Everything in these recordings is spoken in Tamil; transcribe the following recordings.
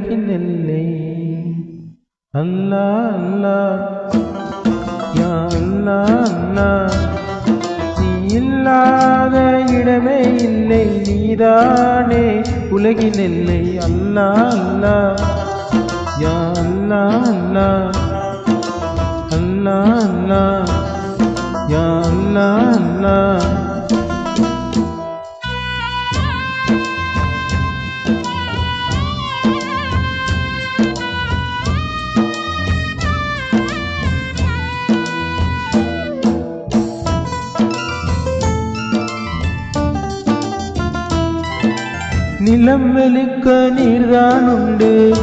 உலகின் அல்லா அல்லா. யா அல்லா அல்லா. நீ இல்லாத இடமே இல்லை நீதானே உலகினில்லை. அல்லா அல்லா. யா அல்லா அல்லா. அல்லா அல்லா. யா அல்லா அல்லா. நிலம் வெளுக்க நீர்தான் உண்டு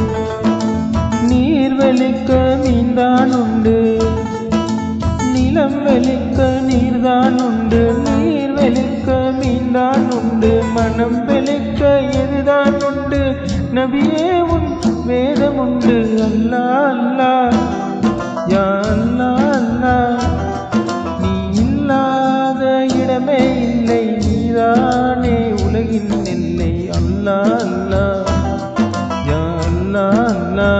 நீர் வெளுக்க மீன்தான் உண்டு நிலம் வெளுக்க நீர்தான் உண்டு நீர் வெளுக்க மீன்தான் உண்டு மனம் வெளுக்க எதுதான் உண்டு நபியே உன் வேதம் உண்டு அல்லா அல்லா. யா அல்லா அல்லா. நீ இல்லாத இடமே இல்லை. நீதானே உலகின் நெல்லை. அல்லா அல்லா யா அல்லா அல்லா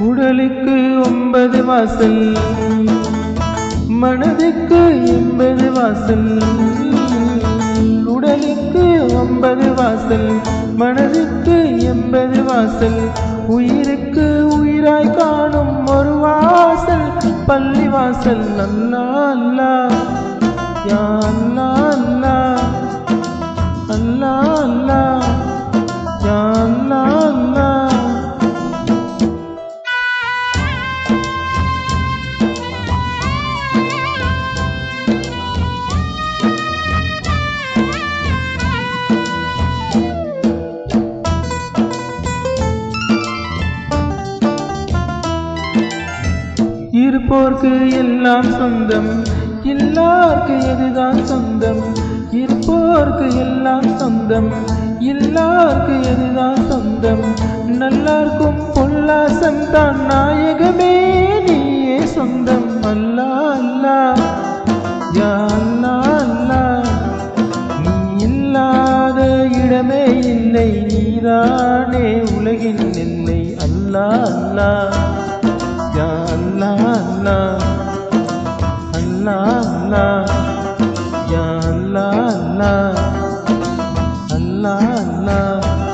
உடலுக்கு ஒன்பது வாசல் மனதுக்கு எண்பது வாசல். உடலுக்கு ஒன்பது வாசல் மனதுக்கு எண்பது வாசல் உயிருக்கு உயிராய் காணும் ஒரு வாசல் பள்ளி வாசல். அல்லா அல்லா யா அல்லா அல்லா இருப்போர்க்கு எல்லாம் சொந்தம். எல்லாருக்கு எதுதான் சொந்தம்? இருப்போர்க்கு எல்லாம் சொந்தம். எல்லாருக்கு எதுதான் சொந்தம்? நல்லார்க்கும் பொல்லாசம் தான் நாயகமே நீயே சொந்தம். அல்லா அல்லா. யா அல்லா அல்லா. நீ இல்லாத இடமே இல்லை நீதானே உலகின் எல்லை அல்லா அல்லா. Allah Allah Allah Ya Allah Allah Allah Allah